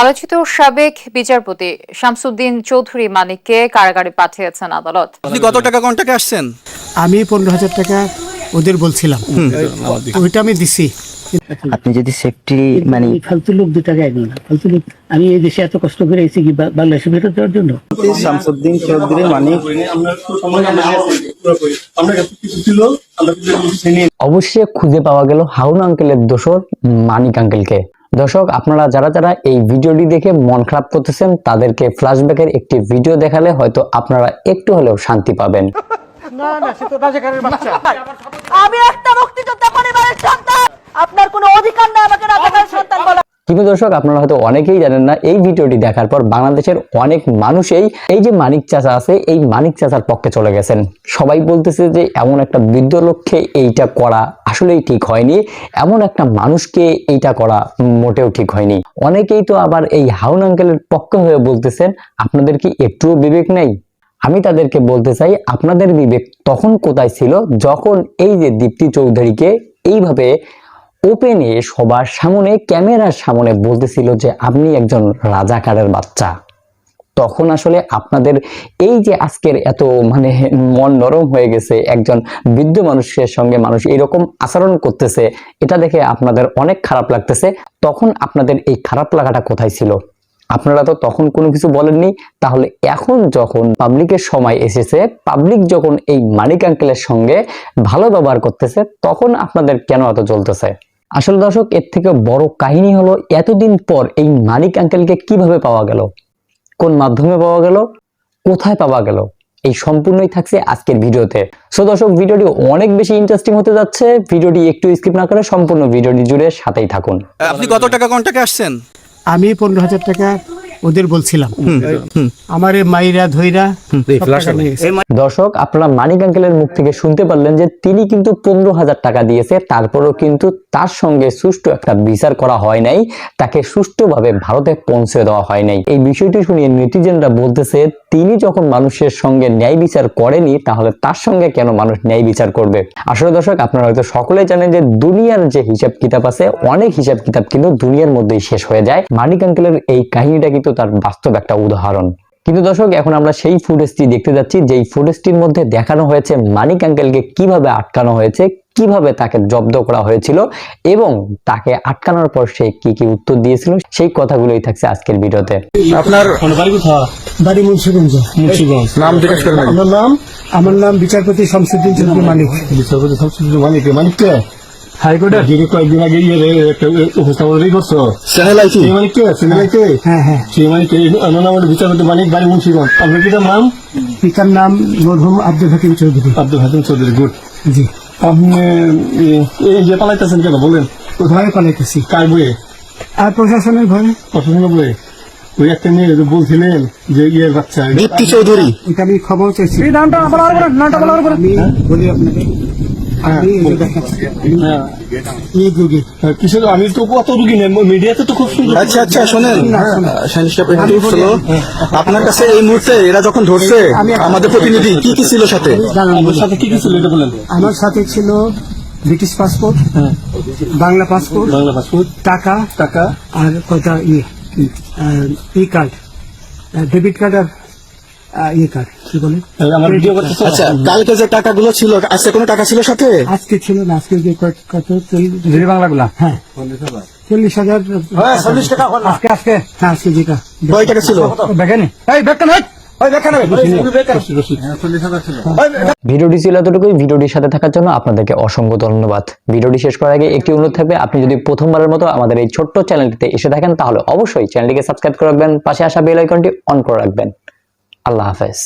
আলোচিত সাবেক বিচারপতি শামসুদ্দিন চৌধুরী মানিককে কারাগারে পাঠিয়েছেন আদালত। আপনি কত টাকা কন্টাকে আসছেন? আমি পনেরো হাজার টাকা ওদের বলছিলাম। ওইটা আমি দিছি। আপনি যদি সেফটি মানে ফালতু লোক দু টাকা একদম না। ফালতু লোক আমি এই দেশে এত কষ্ট করে এসেছি কি বাংলাদেশে ফেরত দেওয়ার জন্য? শামসুদ্দিন চৌধুরী মানিক অবশ্যই খুঁজে পাওয়া গেল হাউন আঙ্কেলের দোষর মানিক আঙ্কেলকে। দর্শক আপনারা যারা যারা এই ভিডিওটি দেখে মন খারাপ করতেছেন তাদেরকে ফ্ল্যাশব্যাকের একটি ভিডিও দেখালে হয়তো আপনারা একটু হলেও শান্তি পাবেন। আমি একটা মুক্তিযোদ্ধা পরিবারের সন্তান। আপনার কোনো অধিকার নাই আমাকে রাজাকারের সন্তান বলা কিন্তু দর্শক, আপনারা হয়তো অনেকেই জানেন না, এই ভিডিওটি দেখার পর বাংলাদেশের অনেক মানুষই এই যে মানিক চাচা আছে, এই মানিক চাচার পক্ষে চলে গেছেন। সবাই বলতেছে যে এমন একটা বৃদ্ধ লক্ষ্যে এইটা করা আসলেই ঠিক হয়নি, এমন একটা মানুষকে এইটা করা মোটেও ঠিক হয়নি। অনেকেই তো আবার এই হাউন আঙ্কেলের পক্ষে হয়ে বলতেছেন, আপনাদের কি একটুও বিবেক নেই? আমি তাদেরকে বলতে চাই, আপনাদের বিবেক তখন কোথায় ছিল যখন এই যে দীপ্তি চৌধুরীকে এইভাবে ওপেনে সবার সামনে, ক্যামেরার সামনে বলতেছিল যে আপনি একজন রাজাকারের বাচ্চা। তখন আসলে আপনাদের এই যে আজকের এত মানে মন নরম হয়ে গেছে, একজন বৃদ্ধ মানুষের সঙ্গে মানুষ এরকম আচরণ করতেছে, এটা দেখে আপনাদের অনেক খারাপ লাগতেছে। তখন আপনাদের এই খারাপ লাগাটা কোথায় ছিল? আপনারা তো তখন কোনো কিছু বলেননি। তাহলে এখন যখন পাবলিকের সময় এসেছে, পাবলিক যখন এই মানিক আঙ্কেলের সঙ্গে ভালো ব্যবহার করতেছে, তখন আপনাদের কেন এত চলতেছে আসলে দর্শক এর থেকে বড় কাহিনী হলো এতদিন পর এই মানিক আঙ্কেলকে কীভাবে পাওয়া গেল? কোন মাধ্যমে পাওয়া গেল? কোথায় পাওয়া গেল? এই সম্পূর্ণই থাকছে আজকের ভিডিওতে। সো দর্শক ভিডিওটি অনেক বেশি ইন্টারেস্টিং হতে যাচ্ছে। ভিডিওটি একটু স্কিপ না করে সম্পূর্ণ ভিডিওটি জুড়ে সাথেই থাকুন। আপনি কত টাকা কন্টাকে আসছেন? আমি পনেরো হাজার টাকা ওদের বলছিলাম। আমার মাইরা ধইরা। দর্শক আপনারা মানিক আঙ্কেলের মুখ থেকে শুনতে পারলেন যে তিনি কিন্তু পনেরো হাজার টাকা দিয়েছে তারপরেও কিন্তু তার সঙ্গে সুষ্ঠু একটা বিচার করা হয় নাই তাকে সুষ্ঠুভাবে ভারতে পৌঁছে দেওয়া হয় নাই। এই বিষয়টি শুনিয়ে নেটিজেনরা বলতেছে তিনি যখন মানুষের সঙ্গে ন্যায় বিচার করেনি তাহলে তার সঙ্গে কেন মানুষ ন্যায় বিচার করবে? আসলে দর্শক আপনারা হয়তো সকলে জানেন যে দুনিয়ার যে হিসাব কিতাব আছে অনেক হিসাব কিতাব কিন্তু দুনিয়ার মধ্যেই শেষ হয়ে যায়। মানিক আঙ্কেলের এই কাহিনীটা কিন্তু তার বাস্তব একটা উদাহরণ। কিন্তু দর্শক এখন আমরা সেই ফুটেজটি দেখতে যাচ্ছি যেই ফুটেজটির মধ্যে দেখানো হয়েছে মানিক আঙ্কেলকে কীভাবে আটকানো হয়েছে কীভাবে তাকে জব্দ করা হয়েছিল এবং তাকে আটকানোর পর সে কি কি উত্তর দিয়েছিল সেই কথাগুলোই থাকছে আজকের ভিডিওতে। আপনার বাড়ি মুন্সিগঞ্জ। মুন্সিগঞ্জ। নাম জিজ্ঞেস আমার নাম? আমার নাম বিচারপতি শামসুদ্দিন চৌধুরী মানিক। বিচারপতি শামসুদ্দিন মানিক। মানিককে হাইকোর্টে কয়েকদিন আগে ইয়ে একটা উপস্থাপনা রেডি করছ? আইছি সেই মানিককে সেই মানিককে হ্যাঁ হ্যাঁ সেই মানিককে আমার নাম হলো বিচারপতি মানিক বাড়ি মুন্সিগঞ্জ। আপনার পিতার নাম? পিতার নাম মরহুম আব্দুল হাকিম চৌধুরী। আব্দুল হাকিম চৌধুরী গুড। জি। আপনি এই যে পালাইতেছেন কেন? বলেন। ভয়ে পালাইতেছি? কার বইয়ে? আর প্রশাসনের ভয়ে পছন্দ বইয়ে? ওই একটা মেয়ে যে বলছিলেন যে ইয়ের বাচ্চা। দীপ্তি চৌধুরী। এটা আমি খবর চাইছি। এই হ্যাঁ রোগী কিছু আমি তো কত রুগী নেই মিডিয়াতে তো খুব সুন্দর। আচ্ছা আচ্ছা শোনেন। আপনার কাছে এই মুহূর্তে এরা যখন ধরছে আমাদের প্রতিনিধি কি কি ছিল সাথে? আমার সাথে কি কি ছিল এটা বলেন। আমার সাথে ছিল British passport Bangla passport Bangla passport. টাকা টাকা। আর কয়টা ইয়ে। ই কার্ড ডেবিট কার্ড আর ইয়ে কার্ড কি বলে? আমার ভিডিও আচ্ছা কালকে যে টাকাগুলো ছিল আজকে কোনো টাকা ছিল সাথে? আজকে ছিল না আজকে যে কত কত চল্লিশ বাংলাগুলা? হ্যাঁ। চল্লিশ হাজার। চল্লিশ টাকা আজকে আজকে। হ্যাঁ আজকে যেটা। কয় টাকা ছিল? দেখেনি? এই দেখেন ভিডিওটি ছিল এতটুকুই। ভিডিওটির সাথে থাকার জন্য আপনাদেরকে অসংখ্য ধন্যবাদ। ভিডিওটি শেষ করার আগে একটি অনুরোধ থাকবে। আপনি যদি প্রথমবারের মতো আমাদের এই ছোট্ট চ্যানেলটিতে এসে থাকেন তাহলে অবশ্যই চ্যানেলটিকে সাবস্ক্রাইব করে রাখবেন। পাশে আসা বেল আইকনটি অন করে রাখবেন। আল্লাহ হাফেজ।